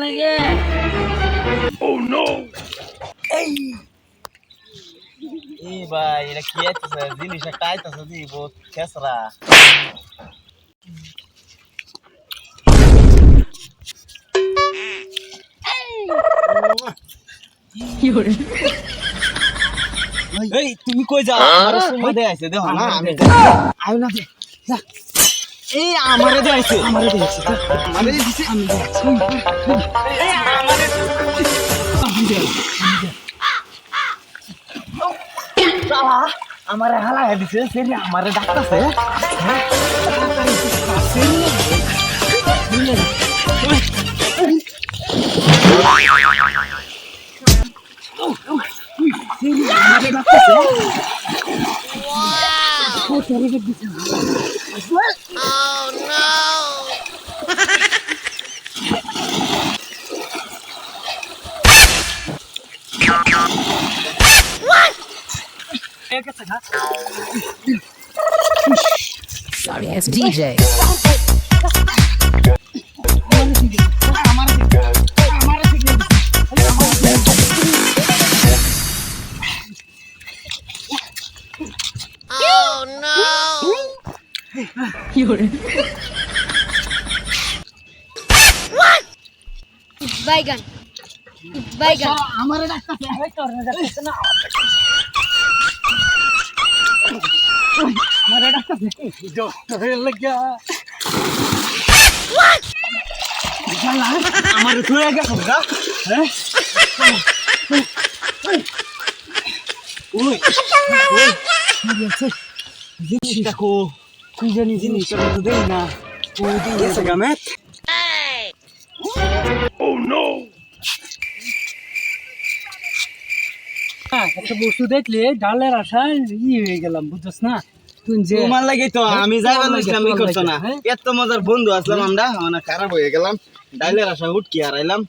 লাগে এই ভাই এটা কি আছে জিনিস একটা আইতাছে দি বহুত খেসরা এই তুমি কই যাও? আমার সময় দেয় আছে দেখো না আমি আই না যা। এই আমারে দেয় আছে আমারে দেয় আছে আমারে দিছে আমি এই আমারে আমারে হালা দিছে সেরি আমারে ডাকতাছে Uau! Uau! Oh, não! What? Sorry, it's DJ. বাইগান বাইগান আমারে ডাকতাছে আমারে ডাকতাছে ডক্টরের লাগা শালা আমারে থুয়ে গেছে গা হ্যাঁ ওই ওই জানি জিনিসটা তো দেই না ও দিয়ে গেছে গা ম্যাথ একটা বস্তু দেখলে ডালের আশায় ই হয়ে গেলাম বুঝছস না তুই যে তোমার লাগি তো আমি যাইবার তোমার ই করছ না হ্যাঁ? এত মজার বন্ধু আসলাম আমরা মানে খারাপ হয়ে গেলাম ডাইলের আশা উঠকি হারাইলাম